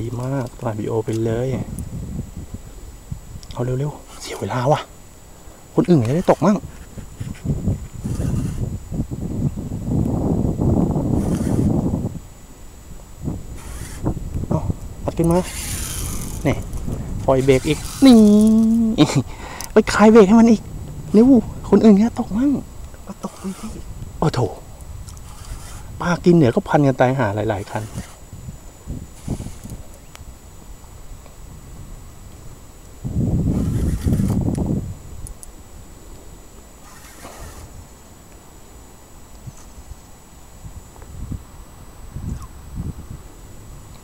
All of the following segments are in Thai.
ดีมากถ่ายวิดีโอไปเลย เอาเร็วๆ เสียเวลาว่ะ คนอื่นจะได้ตกมั่งเอาปัดขึ้นมานี่ปล่อยเบรกอีก นี่ ไปคลายเบรกให้มันอีกเร็วคนอื่นเนี่ยตกมั่งก็ตกไปที่โอ้โถปลากินเหนี่ยก็พันกันตายหาหลาย ๆ คัน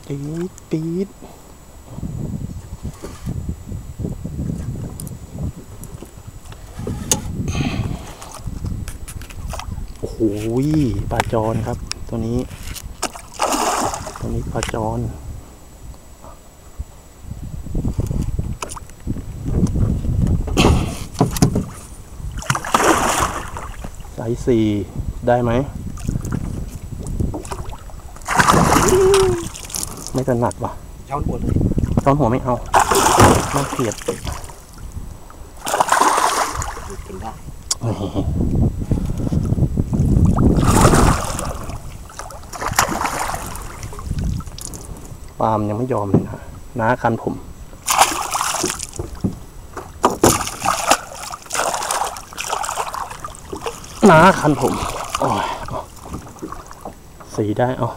ปี๊ดปี๊ดโอ้โหปลาจอนครับ ตัวนี้ ตัวนี้ปลาจอนไซส์สี่ได้ไหม ไม่ถนัดว่ะช้อนหัวเลยช้อนหัวไม่เอาน่าเกลียดหยุดกันได้ปาล์มยังไม่ยอมเลยนะน้าคันผมน้าคันผม โอ้ยเอาสีได้เอา